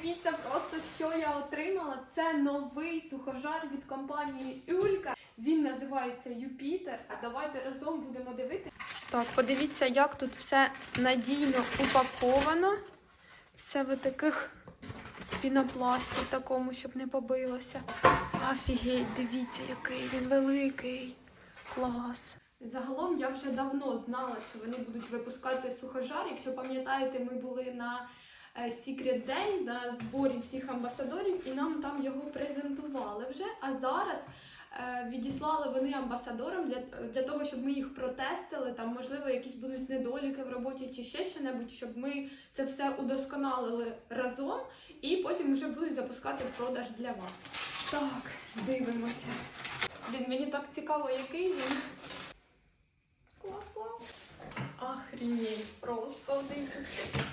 Подивіться просто, що я отримала. Це новий сухожар від компанії Юлька. Він називається Юпітер. А давайте разом будемо дивитися. Так, подивіться, як тут все надійно упаковано. Все в таких пінопласті такому, щоб не побилося. Офігеть, дивіться, який він великий. Клас. Загалом я вже давно знала, що вони будуть випускати сухожар. Якщо пам'ятаєте, ми були на Secret Day, на зборі всіх амбасадорів, і нам там його презентували вже. А зараз е, відіслали вони амбасадорам для, для того, щоб ми їх протестили. Там, можливо, якісь будуть недоліки в роботі чи ще що-небудь, щоб ми це все удосконалили разом і потім вже будуть запускати в продаж для вас. Так, дивимося. Блін, мені так цікаво, який він. Клас, клас. Охренеть, просто дивіться.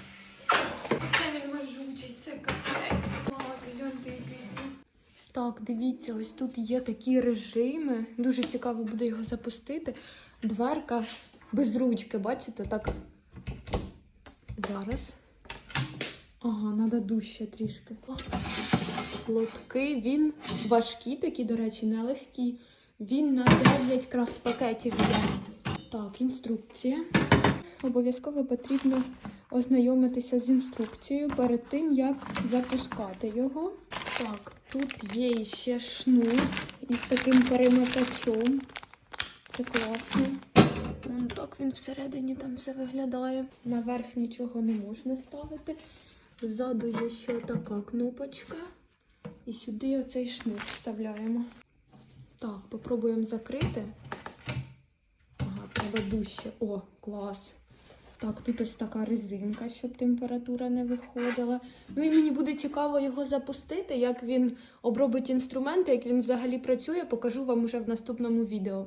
Так, дивіться, ось тут є такі режими. Дуже цікаво буде його запустити. Дверка без ручки, бачите? Так. Зараз. Ага, треба дужче трішки. Лотки, він важкі такі, до речі, не. Він на 9 крафт пакетів йде. Так, інструкція. Обов'язково потрібно ознайомитися з інструкцією перед тим, як запускати його. Так, тут є ще шнур із таким перемикачом. Це класно. Вон так він всередині там все виглядає. Наверх нічого не можна ставити. Ззаду є ще така кнопочка. І сюди оцей шнур вставляємо. Так, попробуємо закрити. Ага, треба дужче. О, клас. Так, тут ось така резинка, щоб температура не виходила. Ну і мені буде цікаво його запустити, як він обробить інструменти, як він взагалі працює, покажу вам уже в наступному відео.